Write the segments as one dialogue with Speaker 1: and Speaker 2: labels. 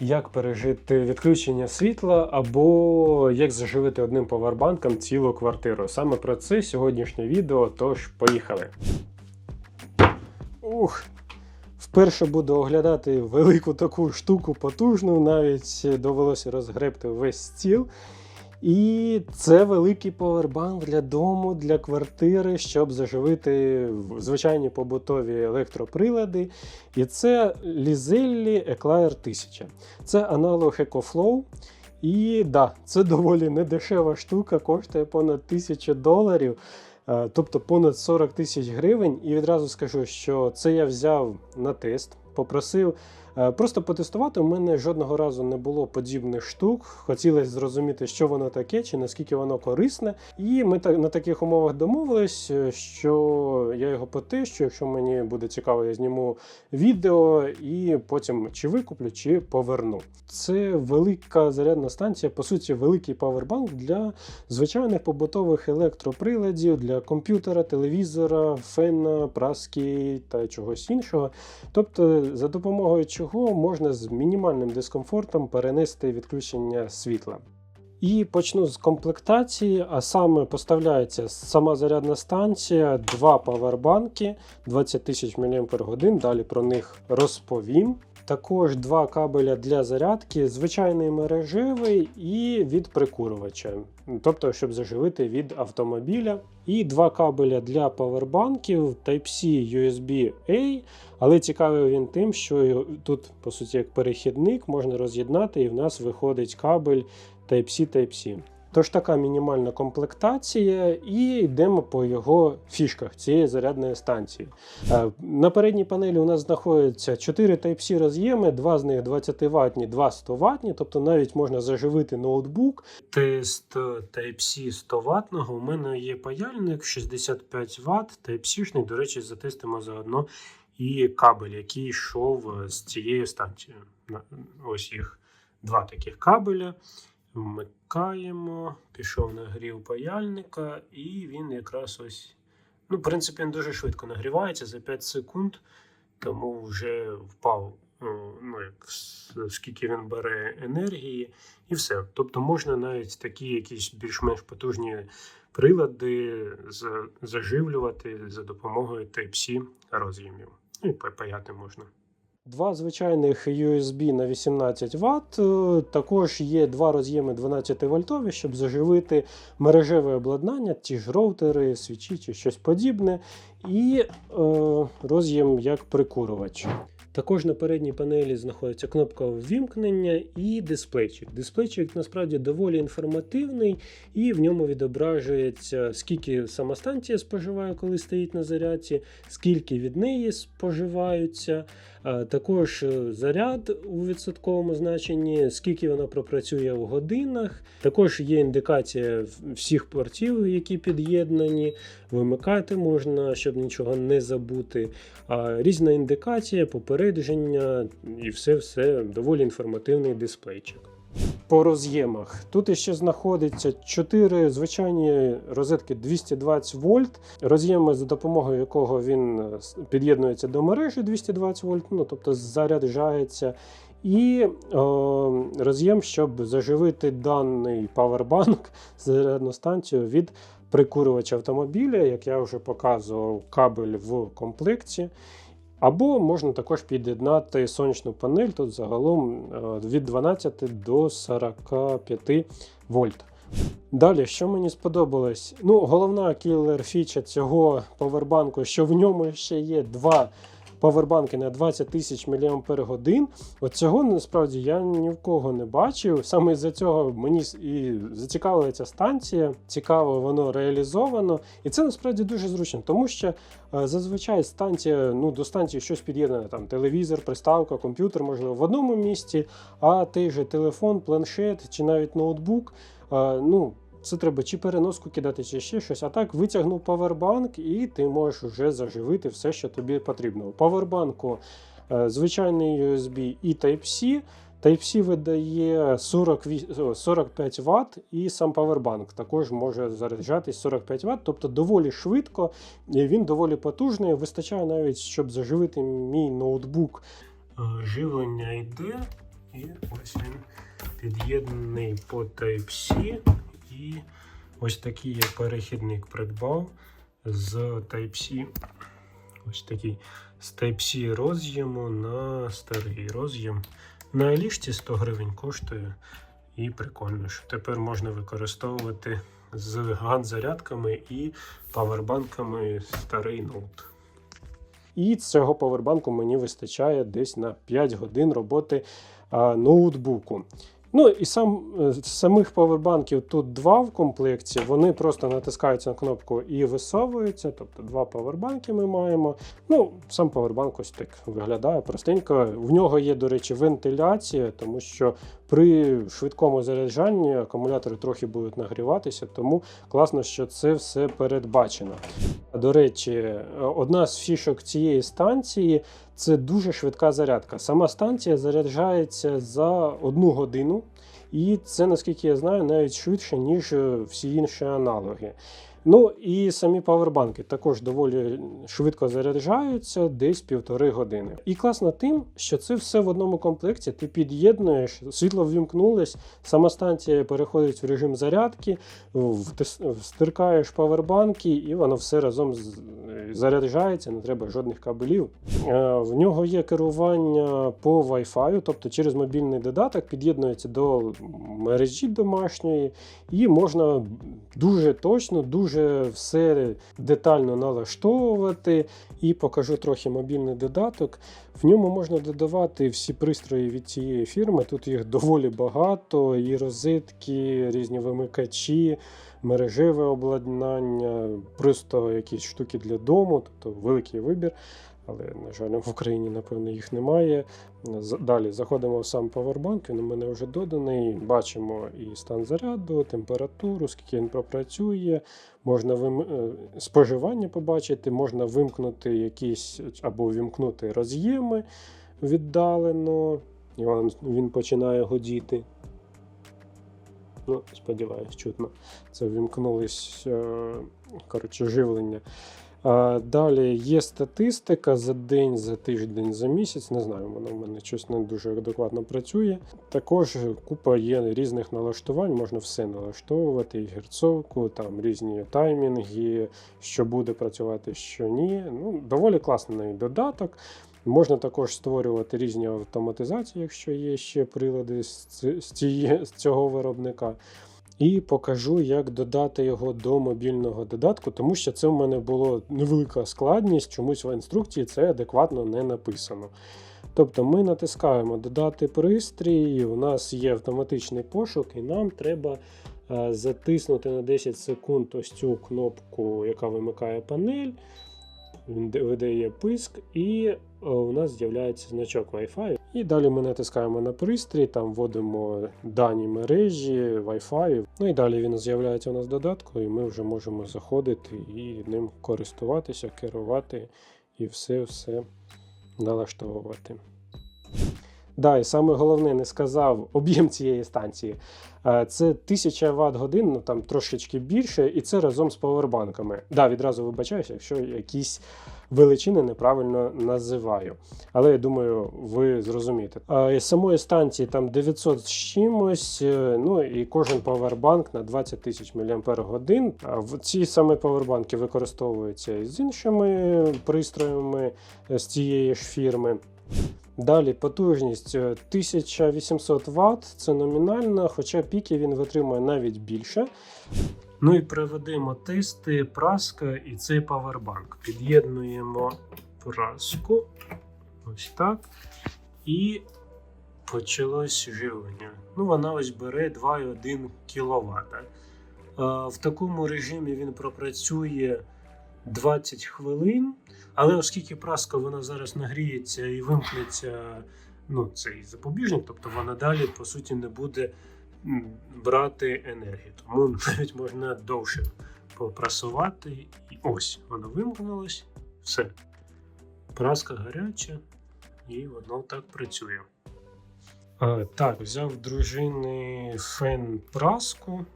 Speaker 1: як пережити відключення світла або як заживити одним павербанком цілу квартиру. Саме про це сьогоднішнє відео. Тож поїхали. Ух, Вперше буду оглядати велику таку штуку потужну, навіть довелося розгребти весь стіл. І це великий повербанк для дому, для квартири, щоб заживити звичайні побутові електроприлади. І це Lizelli Eclair 1000. Це аналог EcoFlow. І да, це доволі недешева штука, коштує понад 1000 доларів. Е, тобто понад 40 тисяч гривень. І відразу скажу, що це я взяв на тест, попросив просто потестувати. У мене жодного разу не було подібних штук. Хотілося зрозуміти, що воно таке, чи наскільки воно корисне. І ми на таких умовах домовились, е, що я його потещу, якщо мені буде цікаво, я зніму відео і потім чи викуплю, чи поверну. Це велика зарядна станція, по суті, великий павербанк для звичайних побутових електроприладів, для комп'ютера, телевізора, фена, праски та чогось іншого. Тобто, за допомогою чого можна з мінімальним дискомфортом перенести відключення світла. І почну з комплектації, а саме поставляється сама зарядна станція, два павербанки 20 тисяч мАч. Далі про них розповім. Також два кабеля для зарядки, звичайний мережевий і від прикурювача, тобто, щоб заживити від автомобіля. І два кабеля для павербанків Type-C USB-A. Але цікавий він тим, що тут, по суті, як перехідник можна роз'єднати, і в нас виходить кабель Type-C Type-C. Тож така мінімальна комплектація, і йдемо по його фішках цієї зарядної станції. Е, На передній панелі у нас знаходяться 4 Type-C роз'єми, два з них 20 ватні, два 100 ватні, тобто навіть можна заживити ноутбук. Тест Type-C 100 ватного у мене є паяльник 65 Вт, Type-C-шний, до речі, затестимо заодно і кабель, який йшов з цією станцією. Ось їх два таких кабеля. Вмикаємо, пішов нагрів паяльника, і він якраз ось. Ну, в принципі, він дуже швидко нагрівається за 5 секунд, тому вже впав, ну, як, скільки він бере енергії, і все. Тобто можна навіть такі якісь більш-менш потужні прилади заживлювати за допомогою Type-C роз'ємів. І паяти можна. Два звичайних USB на 18 Вт. Е, Також є два роз'єми 12 вольтові, щоб заживити мережеве обладнання, ті ж роутери, свічі чи щось подібне. І е, роз'єм як прикурювач. Також на передній панелі знаходиться кнопка ввімкнення і дисплейчик. Дисплейчик насправді доволі інформативний, і в ньому відображується, скільки сама споживає, коли стоїть на зарядці, скільки від неї споживаються. Також е, заряд у відсотковому значенні, скільки вона пропрацює в годинах. Також є індикація всіх портів, які під'єднані. Вимикати можна, щоб нічого не забути. Різна індикація, попередження і все-все доволі інформативний дисплейчик. По роз'ємах. Тут ще знаходиться 4 звичайні розетки 220 вольт, роз'єми, за допомогою якого він е, під'єднується до мережі 220 вольт, ну тобто заряджається. І роз'єм, щоб заживити даний павербанк зарядну станцію від прикурювача автомобіля, як я вже показував, кабель в комплекті. Або можна також під'єднати сонячну панель, тут загалом е, від 12 до 45 вольт. Далі, що мені сподобалось? Ну, Головна кілер фіча цього повербанку, що в ньому ще є два павербанки на 20 тисяч мАч. От цього насправді я ні в кого не бачив. Саме з-за цього мені і зацікавила ця станція, цікаво, воно реалізовано. І це насправді дуже зручно, тому що е, зазвичай станція, ну до станції щось під'єднане, там телевізор, приставка, комп'ютер, можливо, в одному місці, а той же телефон, планшет чи навіть ноутбук. Е, ну, це треба чи переноску кидати, чи ще щось. А так витягнув павербанк, і ти можеш вже заживити все, що тобі потрібно. Павербанку е, звичайний USB і Type-C. Type-C видає 40, 45 Вт, і сам павербанк також може заряджатись 45 Вт, тобто доволі швидко, і він доволі потужний. Вистачає навіть, щоб заживити мій ноутбук. Живлення йде. І ось він під'єднаний по Type-C. І ось такий я перехідник придбав з Type-C. Ось такий з Type-C роз'єму на старий роз'єм. На Алішці 100 гривень коштує. І прикольно, що тепер можна використовувати з ган-зарядками і павербанками старий ноут. І цього павербанку мені вистачає десь на 5 годин роботи ноутбуку. Ну і сам е, самих павербанків тут два в комплекті. Вони просто натискаються на кнопку і висовуються. Тобто два павербанки ми маємо. Ну, сам павербанк ось так виглядає простенько. В нього є, до речі, вентиляція, тому що при швидкому заряджанні акумулятори трохи будуть нагріватися, тому класно, що це все передбачено. До речі, одна з фішок цієї станції це дуже швидка зарядка. Сама станція заряджається за одну годину, і це, наскільки я знаю, навіть швидше, ніж всі інші аналоги. Ну і самі павербанки також доволі швидко заряджаються, десь півтори години. І класно тим, що це все в одному комплекті. Ти під'єднуєш, світло ввімкнулось, сама станція переходить в режим зарядки, встиркаєш павербанки, і воно все разом заряджається, не треба жодних кабелів. Е, В нього є керування по Wi-Fi, тобто через мобільний додаток під'єднується до мережі домашньої, і можна дуже точно, дуже все детально налаштовувати. І покажу трохи мобільний додаток. В ньому можна додавати всі пристрої від цієї фірми. Тут їх доволі багато, і розетки, різні вимикачі, мережеве обладнання, просто якісь штуки для дому, тобто великий вибір. Але, на жаль, в Україні, напевно, їх немає. Далі заходимо в сам павербанк, він у мене вже доданий. Бачимо і стан заряду, температуру, скільки він пропрацює. Можна вим... е, споживання побачити, можна вимкнути якісь або вімкнути роз'єми віддалено. І він, починає годіти. Ну, сподіваюсь, чутно. Це вімкнулись е, коротше, живлення. Далі є статистика за день, за тиждень, за місяць. Не знаю, воно в мене щось не дуже адекватно працює. Також купа є різних налаштувань, можна все налаштовувати, і герцовку, там різні таймінги, що буде працювати, що ні. Ну, доволі класний додаток. Можна також створювати різні автоматизації, якщо є ще прилади з цього виробника. І покажу, як додати його до мобільного додатку, тому що це в мене була невелика складність, чомусь в інструкції це адекватно не написано. Тобто ми натискаємо Додати пристрій, у нас є автоматичний пошук, і нам треба е, затиснути на 10 секунд ось цю кнопку, яка вимикає панель. Він видає писк, і е, у нас з'являється значок Wi-Fi. І далі ми натискаємо на пристрій, там вводимо дані мережі, Wi-Fi. Ну і далі він з'являється у нас в додатку, і ми вже можемо заходити і ним користуватися, керувати і все-все налаштовувати. Да, і саме головне не сказав об'єм цієї станції. Е, Це 1000 Вт годин, ну там трошечки більше, і це разом з павербанками. Да, відразу вибачаюся, якщо якісь величини неправильно називаю. Але я думаю, ви зрозумієте. А самої станції там 900 з чимось, е, ну і кожен павербанк на 20 тисяч мАч. Ці саме павербанки використовуються і з іншими пристроями е, з цієї ж фірми. Далі потужність е, 1800 Вт, це номінальна, хоча піки він витримує навіть більше. Ну і проведемо тести праска і цей павербанк. Під'єднуємо праску. Ось так. І почалось живлення. Ну, вона ось бере 2,1 кВт. В такому режимі він пропрацює 20 хвилин. Але оскільки праска вона зараз нагріється і вимкнеться ну, цей запобіжник, тобто вона далі, по суті, не буде брати енергію. Тому навіть можна довше попрасувати. І ось, вона вимкнулась, все. Праска гаряча, і воно так працює. А, так, взяв дружини фен праску.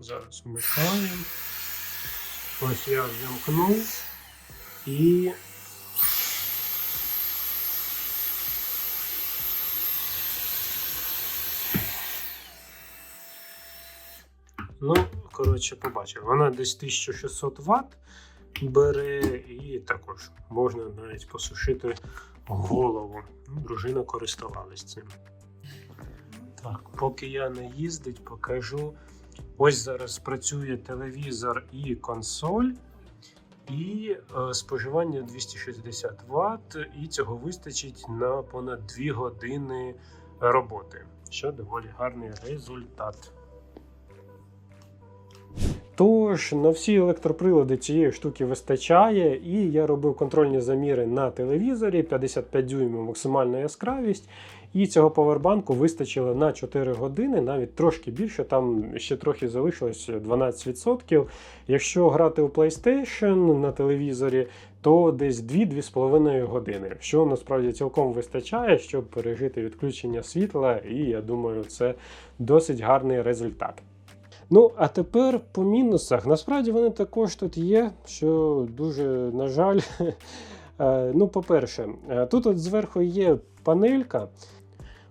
Speaker 1: Зараз вмикаємо. Ось я вимкнув. І Ну, коротше, побачив. Вона десь 1600 Вт бере і також можна навіть посушити голову. Ну, дружина користувалась цим. Так, поки я не їздить, покажу. Ось зараз працює телевізор і консоль і е, споживання 260 Вт, і цього вистачить на понад 2 години роботи, що доволі гарний результат. Тож на всі електроприлади цієї штуки вистачає, і я робив контрольні заміри на телевізорі 55 дюймів максимальна яскравість. І цього повербанку вистачило на 4 години, навіть трошки більше, там ще трохи залишилось 12%. Якщо грати у PlayStation на телевізорі, то десь 2-2,5 години, що насправді цілком вистачає, щоб пережити відключення світла, і я думаю, це досить гарний результат. Ну, а тепер по мінусах. Насправді вони також тут є, що дуже, на жаль. Е, Ну, по-перше, е, тут от зверху є панелька.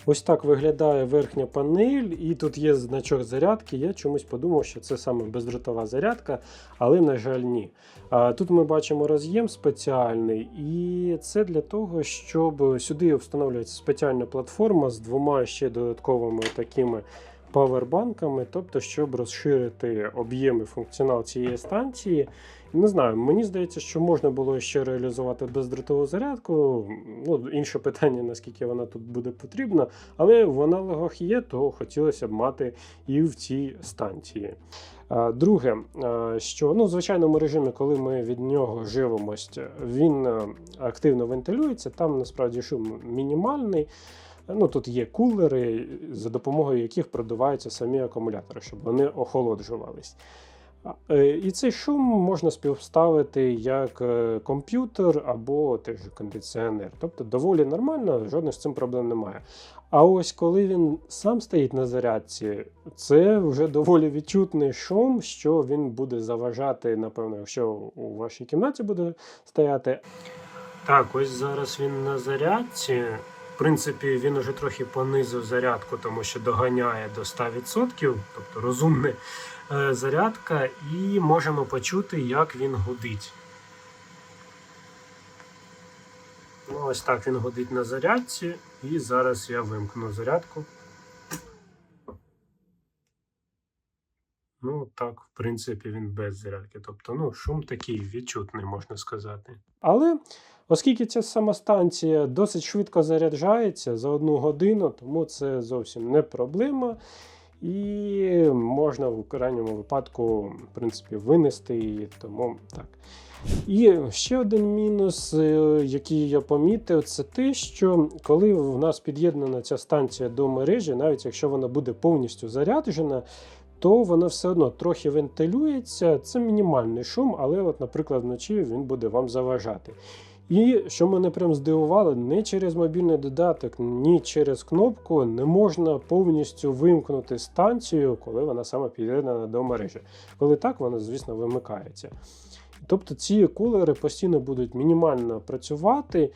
Speaker 1: Ось так виглядає верхня панель, і тут є значок зарядки. Я чомусь подумав, що це саме бездротова зарядка, але, на жаль, ні. Тут ми бачимо роз'єм спеціальний, і це для того, щоб сюди встановлюється спеціальна платформа з двома ще додатковими такими павербанками, тобто, щоб розширити об'єм і функціонал цієї станції. Не знаю, мені здається, що можна було ще реалізувати бездротову зарядку. Ну, Інше питання, наскільки вона тут буде потрібна, але в аналогах є, то хотілося б мати і в цій станції. Друге, що ну, в звичайному режимі, коли ми від нього живемось, він активно вентилюється, там насправді шум мінімальний. Ну, Тут є кулери, за допомогою яких продуваються самі акумулятори, щоб вони охолоджувались. Е, і цей шум можна співставити як е, комп'ютер або теж кондиціонер. Тобто доволі нормально, жодних з цим проблем немає. А ось коли він сам стоїть на зарядці, це вже доволі відчутний шум, що він буде заважати, напевно, якщо у вашій кімнаті буде стояти. Так, ось зараз він на зарядці. В принципі, він уже трохи понизив зарядку, тому що доганяє до 100%, тобто розумна е, зарядка, і можемо почути, як він гудить. Ну, Ось так він гудить на зарядці, і зараз я вимкну зарядку. Ну, так, в принципі, він без зарядки. Тобто, ну, шум такий відчутний, можна сказати. Але оскільки ця сама досить швидко заряджається за одну годину, тому це зовсім не проблема. І можна в крайньому випадку, в принципі, винести її. Тому так. І ще один мінус, е, який я помітив, це те, що коли в нас під'єднана ця станція до мережі, навіть якщо вона буде повністю заряджена, то вона все одно трохи вентилюється. Це мінімальний шум, але, от, наприклад, вночі він буде вам заважати. І що мене прям здивувало, не через мобільний додаток, ні через кнопку не можна повністю вимкнути станцію, коли вона саме під'єднана до мережі. Коли так, вона, звісно, вимикається. Тобто ці кулери постійно будуть мінімально працювати.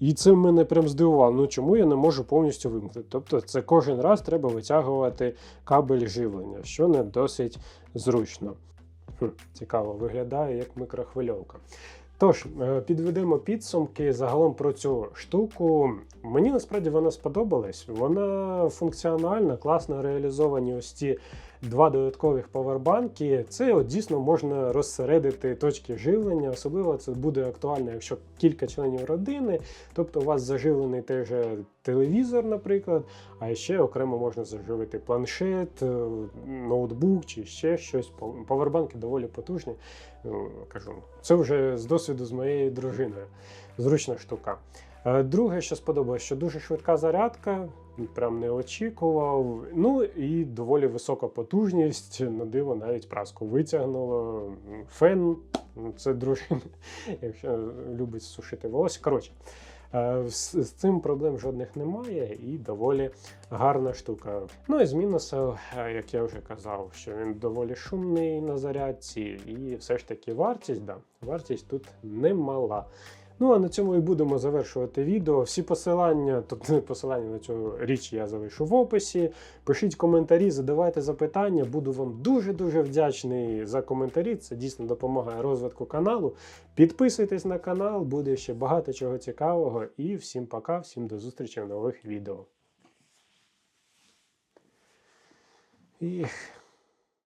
Speaker 1: І це мене прям здивувало. Ну чому я не можу повністю вимкнути? Тобто це кожен раз треба витягувати кабель живлення, що не досить зручно. Хм, Цікаво, виглядає як мікрохвильовка. Тож, е, підведемо підсумки загалом про цю штуку. Мені насправді вона сподобалась. Вона функціональна, класно реалізовані ось ці два додаткових павербанки. Це от дійсно можна розсередити точки живлення. Особливо це буде актуально, якщо кілька членів родини, тобто у вас заживлений теж телевізор, наприклад, а ще окремо можна заживити планшет, е, ноутбук чи ще щось. Павербанки доволі потужні. Ну, кажу, Це вже з досвіду з моєю дружиною. Зручна штука. Е, друге, що сподобалось, що дуже швидка зарядка, прям не очікував. Ну і доволі висока потужність. На диво навіть праску витягнуло. Фен, це дружина, якщо любить сушити волосся. Коротше, е, з цим проблем жодних немає і доволі гарна штука. Ну і з мінусів, е, як я вже казав, що він доволі шумний на зарядці, і все ж таки вартість, да, вартість тут немала. Ну а на цьому і будемо завершувати відео. Всі посилання, тобто посилання на цю річ я залишу в описі. Пишіть коментарі, задавайте запитання. Буду вам дуже-дуже вдячний за коментарі. Це дійсно допомагає розвитку каналу. Підписуйтесь на канал, буде ще багато чого цікавого. І всім пока, всім до зустрічі в нових відео. Ех.